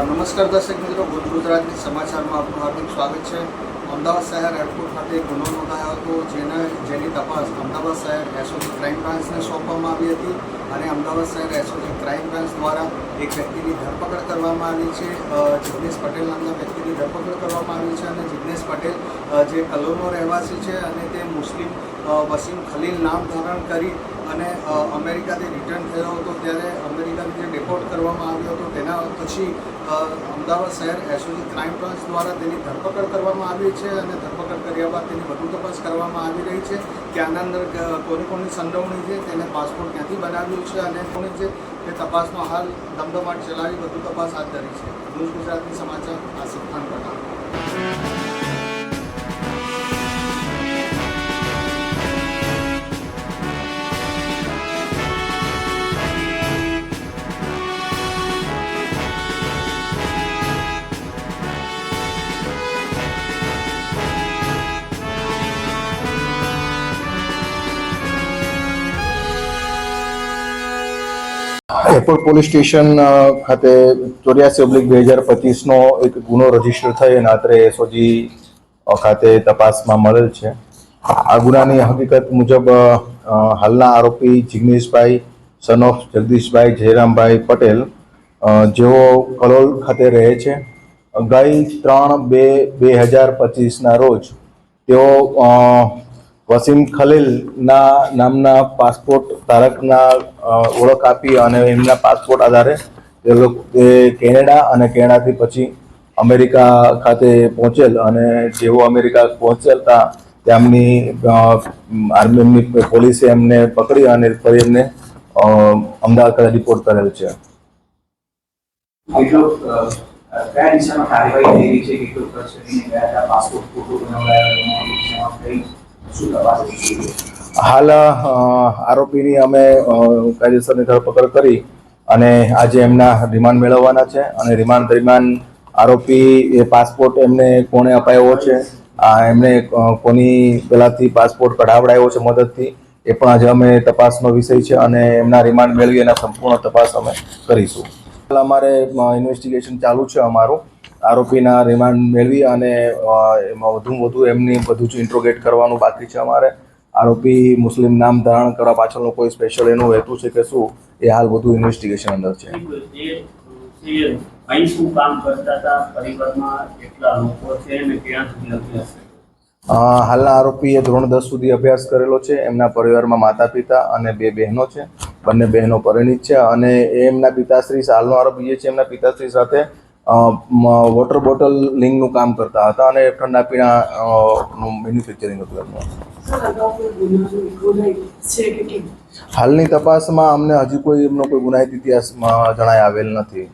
નમસ્કાર દર્શક મિત્રો ગુજ સમાચારમાં આપનું હાર્દિક સ્વાગત છે. અમદાવાદ શહેર એરપોર્ટ ખાતે ગુનો નોંધાયો હતો, જેને, જેની તપાસ અમદાવાદ શહેર એસઓજી ક્રાઇમ બ્રાન્ચને સોંપવામાં આવી હતી અને અમદાવાદ શહેર એસઓજી ક્રાઇમ બ્રાન્ચ દ્વારા એક વ્યક્તિની ધરપકડ કરવામાં આવી છે. જિગ્નેશ પટેલ નામના વ્યક્તિની ધરપકડ કરવામાં આવી છે અને જિગ્નેશ પટેલ જે કલોનો રહેવાસી છે અને તે મુસ્લિમ વસીમ ખલીલ નામ ધારણ કરી અને અમેરિકાથી રિટર્ન થયો હતો ત્યારે અમેરિકાથી જે ડિપોર્ટ કરવામાં આવ્યો હતો, તેના પછી અમદાવાદ શહેર એસઓજી ક્રાઇમ બ્રાન્ચ દ્વારા તેની ધરપકડ કરવામાં આવી છે અને ધરપકડ કર્યા બાદ તેની વધુ તપાસ કરવામાં આવી રહી છે કે આના અંદર કોની કોની સંડોવણી છે, તેને પાસપોર્ટ ક્યાંથી બનાવ્યું છે અને કોની છે તે તપાસનો હાલ ધમધમાટ ચલાવી વધુ તપાસ હાથ ધરી છે. ન્યૂઝ ગુજરાતની સમાચાર આસિફ એરપોર્ટ પોલીસ સ્ટેશન ખાતે ચોર્યાસી ઓબ્લિક બે હજાર પચીસનો એક ગુનો રજિસ્ટર થઈ અને આત્રે એસઓજી ખાતે તપાસમાં મળેલ છે. આ ગુનાની હકીકત મુજબ હાલના આરોપી જિગ્નેશભાઈ સન ઓફ જગદીશભાઈ જયરામભાઈ પટેલ જેઓ કલોલ ખાતે રહે છે. ગઈ ત્રણ બે બે હજાર પચીસના રોજ તેઓ વસીમ ખલીલના નામના પાસપોર્ટ ધારકના ઓળખ આપી અને એમના પાસપોર્ટ આધારે તે લોકો કેનેડા અને કેનેડાથી પછી અમેરિકા ખાતે પહોંચેલ અને જેવો અમેરિકા પહોંચેલતા તેમની આર્મીની પોલીસે એમને પકડી અને ફરી એમને અમદાવાદ ખાતે રિપોર્ટ કરેલ છે. કયા હાલ આરોપીની અમે કાયદેસરની ધરપકડ કરી અને આજે એમના રિમાન્ડ મેળવવાના છે અને રિમાન્ડ દરમિયાન આરોપી એ પાસપોર્ટ એમને કોણે અપાયો છે, આ એમને કોની પહેલાંથી પાસપોર્ટ કઢાવડાયો છે મદદથી, એ પણ આજે અમે તપાસનો વિષય છે અને એમના રિમાન્ડ મેળવી એના સંપૂર્ણ તપાસ અમે કરીશું. અમારે ઇન્વેસ્ટિગેશન ચાલુ છે અમારું. આરોપીના રિમાન્ડ મેળવી અને એમાં વધુ વધુ એમની બધું જ ઇન્ટ્રોગેટ કરવાનું બાકી છે અમારે. આરોપી મુસ્લિમ નામ ધારણ કરવા પાછળનો કોઈ સ્પેશિયલ એનું હેતુ છે કે શું એ હાલ બધું ઇન્વેસ્ટિગેશન અંદર છે. હાલના આરોપીએ ધોરણ દસ સુધી અભ્યાસ કરેલો છે. એમના પરિવારમાં માતા પિતા અને બે બહેનો છે. બંને બહેનો પરિણીત છે અને એમના પિતાશ્રી હાલનો આરોપી જે છે એમના પિતાશ્રી સાથે વોટર બોટલ લિંગનું કામ કરતા હતા અને ઠંડા પીણા નું મેન્યુફેક્ચરિંગ હતું એમનું. હાલની તપાસમાં અમને હજી કોઈ એમનો કોઈ ગુનાહિત ઇતિહાસમાં જણાય આવેલ નથી.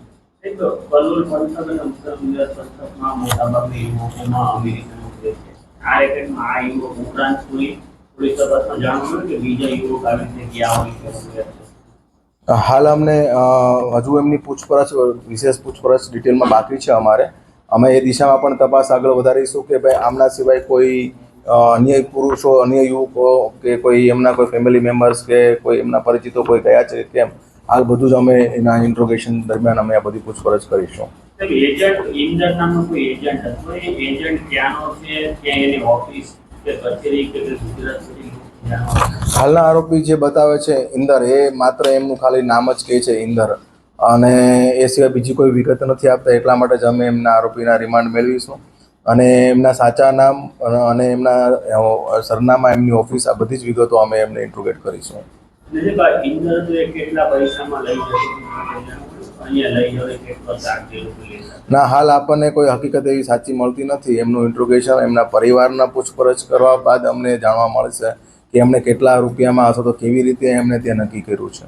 આ હાલ અમને હજુ એમની પૂછપરછ, વિશેષ પૂછપરછ ડિટેલમાં બાકી છે અમારે. અમે એ દિશામાં પણ તપાસ આગળ વધારીશું કે ભાઈ આમના સિવાય કોઈ અન્ય પુરુષો, અન્ય યુવકો કે કોઈ એમના કોઈ ફેમિલી મેમ્બર્સ કે કોઈ એમના પરિચિતો કોઈ ગયા છે કેમ? આ બધું જ અમે એના ઇન્ટ્રોગેશન દરમિયાન અમે આ બધી પૂછપરછ કરીશું. એજન્ટ એજન્ટ ક્યાંનો છે? ક્યાં એની ઓફિસ કે કચેરી કે ગુજરાત હાલના આરોપી જે બતાવે છે ઇન્દર એ માત્ર એમનું ખાલી નામ જ કહે છે ઇન્દર અને એ સિવાય બીજી કોઈ વિગત નથી આપતા એટલા માટે જ અમે એમના આરોપીના રિમાન્ડ મેળવીશું. અને એમના સાચા નામ અને એમના સરનામા એમની ઓફિસ આ બધી જ વિગતો અમે એમને ઇન્ટ્રોગેટ કરીશું. ના હાલ આપણને કોઈ હકીકત એવી સાચી મળતી નથી. એમનું ઇન્ટ્રોગેશન એમના પરિવારના પૂછપરછ કરવા બાદ અમને જાણવા મળશે. એમને કેટલા રૂપિયામાં અથવા તો કેવી રીતે એમને ત્યાં નક્કી કર્યું છે?